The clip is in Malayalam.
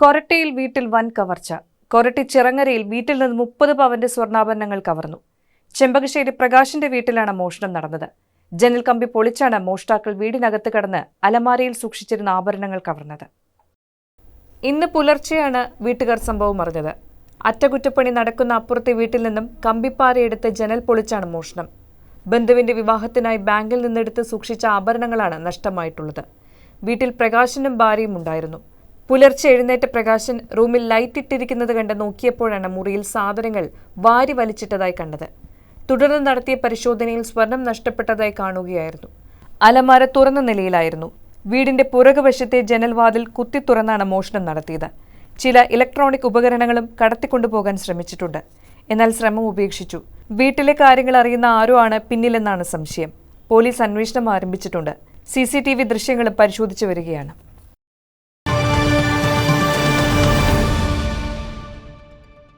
കൊരട്ടിയിൽ വീട്ടിൽ വൻ കവർച്ച. കൊരട്ടി ചിറങ്ങരയിൽ വീട്ടിൽ നിന്ന് മുപ്പത് പവന്റെ സ്വർണാഭരണങ്ങൾ കവർന്നു. ചെമ്പകശ്ശേരി പ്രകാശിന്റെ വീട്ടിലാണ് മോഷണം നടന്നത്. ജനൽ കമ്പി പൊളിച്ചാണ് മോഷ്ടാക്കൾ വീടിനകത്ത് കടന്ന് അലമാരയിൽ സൂക്ഷിച്ചിരുന്ന ആഭരണങ്ങൾ കവർന്നത്. ഇന്ന് പുലർച്ചെയാണ് വീട്ടുകാർ സംഭവം അറിഞ്ഞത്. അറ്റകുറ്റപ്പണി നടക്കുന്ന അപ്പുറത്തെ വീട്ടിൽ നിന്നും കമ്പിപ്പാരയെടുത്ത് ജനൽ പൊളിച്ചാണ് മോഷണം. ബന്ധുവിന്റെ വിവാഹത്തിനായി ബാങ്കിൽ നിന്നെടുത്ത് സൂക്ഷിച്ച ആഭരണങ്ങളാണ് നഷ്ടമായിട്ടുള്ളത്. വീട്ടിൽ പ്രകാശനും ഭാര്യയും ഉണ്ടായിരുന്നു. പുലർച്ചെ എഴുന്നേറ്റ പ്രകാശൻ റൂമിൽ ലൈറ്റ് ഇട്ടിരിക്കുന്നത് കണ്ട് നോക്കിയപ്പോഴാണ് മുറിയിൽ സാധനങ്ങൾ വാരി വലിച്ചിട്ടതായി കണ്ടത്. തുടർന്ന് നടത്തിയ പരിശോധനയിൽ സ്വർണം നഷ്ടപ്പെട്ടതായി കാണുകയായിരുന്നു. അലമാര തുറന്ന നിലയിലായിരുന്നു. വീടിന്റെ പുറകുവശത്തെ ജനൽവാതിൽ കുത്തി തുറന്നാണ് മോഷണം നടത്തിയത്. ചില ഇലക്ട്രോണിക് ഉപകരണങ്ങളും കടത്തിക്കൊണ്ടുപോകാൻ ശ്രമിച്ചിട്ടുണ്ട്. എന്നാൽ ശ്രമം ഉപേക്ഷിച്ചു. വീട്ടിലെ കാര്യങ്ങൾ അറിയുന്ന ആരോ ആണ് പിന്നിലെന്നാണ് സംശയം. പോലീസ് അന്വേഷണം ആരംഭിച്ചിട്ടുണ്ട്. സി സി ടി വി ദൃശ്യങ്ങളും പരിശോധിച്ചു വരികയാണ്.